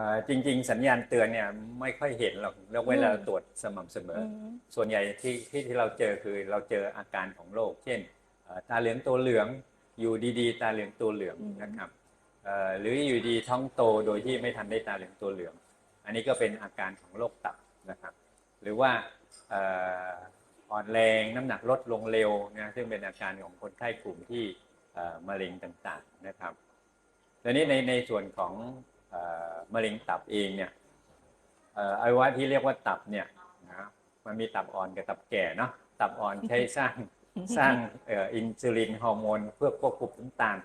เอ่อจริง ๆ สัญญาณเตือนเนี่ยไม่ค่อยเห็นหรอกยกเว้นอืมเราตรวจสม่ำเสมออือมส่วนใหญ่ที่ที่ที่เราเจอคือเราเจออาการของโรคเช่นเอ่อตาเหลืองตัวเหลืองอยู่ดีๆ ตาเหลืองตัวเหลืองอืมนะครับเอ่อหรืออยู่ดีท้องโตโดยที่ไม่ทันได้ตาเหลืองตัวเหลือง อันนี้ก็เป็นอาการของโรคตับนะครับ หรือว่าเอ่ออ่อนแรงน้ำหนักลดลงเร็วนะซึ่งเป็นอาการของคนไข้กลุ่มที่เอ่อมะเร็งต่างๆนะครับทีนี้ในในส่วนของเอ่อ มะเร็งตับเองเนี่ยเอ่ออวัยวะที่เรียกว่าตับเนี่ยนะมันมีตับอ่อนกับตับแก่เนาะตับอ่อนใช้สร้างสร้างเอ่ออินซูลินฮอร์โมนเพื่อควบคุมน้ำตาล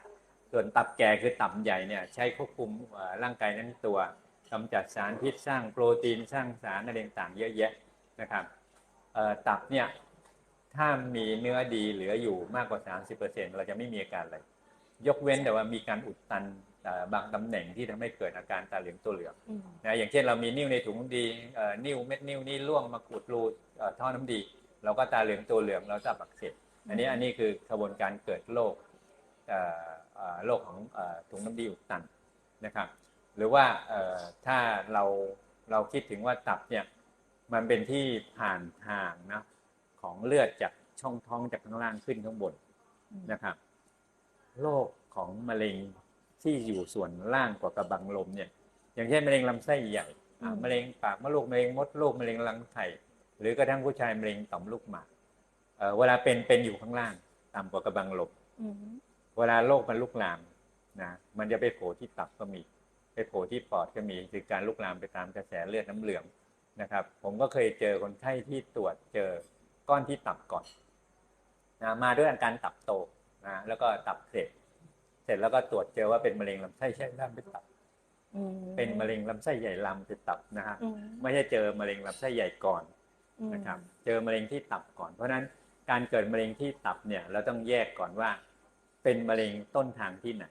ส่วนตับแก่คือตับใหญ่เนี่ยใช้ควบคุมเอ่อร่างกายนั้นตัวกำจัดสารพิษสร้างโปรตีนสร้างสารอะไรต่างๆเยอะแยะนะครับเอ่อตับเนี่ยถ้ามีเนื้อดีเหลืออยู่มากกว่า 30%เราจะไม่มีอาการอะไร ยกเว้นแต่ว่ามีการอุดตันเอ่อบางตำแหน่งที่ทำให้เกิดอาการตาเหลืองตัวเหลืองอืมนะอย่างเช่นเรามีนิ่วในถุงน้ำดีเอ่อนิ่วเม็ดนิ่วนี่ร่วงมากุดรูเอ่อท่อน้ำดี เราก็ตาเหลืองตัวเหลืองเราจะอักเสบอันนี้อันนี้คือกระบวนการเกิดโรคเอ่อเอ่อโรคของเอ่อถุงน้ำดีอุดตันนะครับ หรือว่าเอ่อถ้าเราเราคิดถึงว่าตับเนี่ยมันเป็นที่ผ่านทางนะของเลือดจากช่องท้องจากข้างล่างขึ้นข้างบนนะครับ โรคของมะเร็งที่อยู่ส่วนล่างกว่ากระบังลมเนี่ย อย่างเช่นมะเร็งลำไส้ใหญ่อ่าอืมมะเร็งปากมดลูกมะเร็งมดลูกมะเร็งรังไข่หรือกระทั่งผู้ชายมะเร็งต่อมลูกหมากเอ่อเวลาเป็นเป็นอยู่ข้างล่างต่ำกว่ากระบังลมอืมเวลาโรคมันลุกลามนะมันจะไปโผล่ที่ตับก็มี ไปโผล่ที่ปอดก็มีคือการลุกลามไปตามกระแสเลือดน้ำเหลืองนะครับ ผมก็เคยเจอคนไข้ที่ตรวจเจอก้อนที่ตับก่อนนะมาด้วยอาการตับโต นะแล้วก็ตับเสร็จ เสร็จแล้วก็ตรวจเจอว่าเป็นมะเร็งลำไส้ใหญ่ลามเป็นตับอืมเป็นมะเร็งลำไส้ใหญ่ลามเป็นตับนะฮะอืมไม่ใช่เจอมะเร็งลำไส้ใหญ่ก่อนอืมนะครับ เจอมะเร็งที่ตับก่อน เพราะฉะนั้นการเกิดมะเร็งที่ตับเนี่ย เราต้องแยกก่อนว่า เป็นมะเร็งต้นทางที่ไหน